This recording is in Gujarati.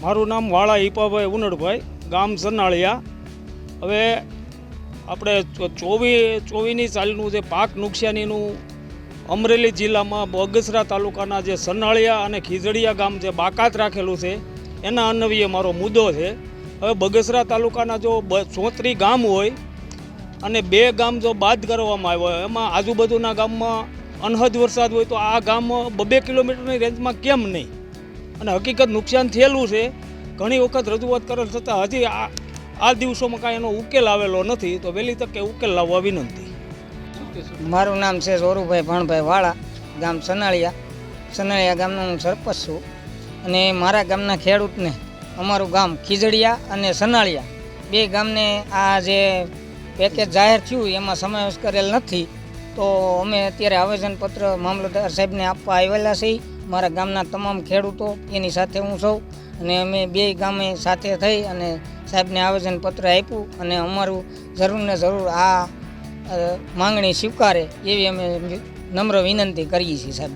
મારું નામ વાળા હિપાભાઈ ઉનડભાઈ, ગામ સનાળિયા હવે આપણે ચોવીસ ચોવીની સાલનું જે પાક નુકસાનીનું અમરેલી જિલ્લામાં બગસરા તાલુકાના જે સનાળિયા અને ખીજડીયા ગામ જે બાકાત રાખેલું છે, એના અન્વયે મારો મુદ્દો છે. હવે બગસરા તાલુકાના જો ચોત્રી ગામ હોય અને બે ગામ જો બાદ કરવામાં આવ્યો હોય, એમાં આજુબાજુના ગામમાં અનહદ વરસાદ હોય તો આ ગામ બબે કિલોમીટરની રેન્જમાં કેમ નહીં? અને હકીકત નુકસાન થયેલું છે. ઘણી વખત રજૂઆત કરેલ છતાં હજી આ આ દિવસોમાં કાંઈ એનો ઉકેલ આવેલો નથી. તો વહેલી તકે ઉકેલ લાવવા વિનંતી. મારું નામ છે જોરુભાઈ ભણભાઈ વાળા, ગામ સનાળિયા. સનાળિયા ગામનો હું સરપંચ છું. અને મારા ગામના ખેડૂતને અમારું ગામ ખીજડીયા અને સનાળિયા. બે ગામને આ જે પેકેજ જાહેર થયું એમાં સમાવેશ કરેલ નથી. તો અમે અત્યારે આવેદનપત્ર મામલતદાર સાહેબને આપવા આવેલા છીએ. મારા ગામના તમામ ખેડૂતો એની સાથે હું સૌ અને અમે બે ગામે સાથે થઈ અને સાહેબને આવેદનપત્ર આપ્યું અને અમારું જરૂર ને જરૂર આ માંગણી સ્વીકારે એવી અમે નમ્ર વિનંતી કરીએ છીએ સાહેબ.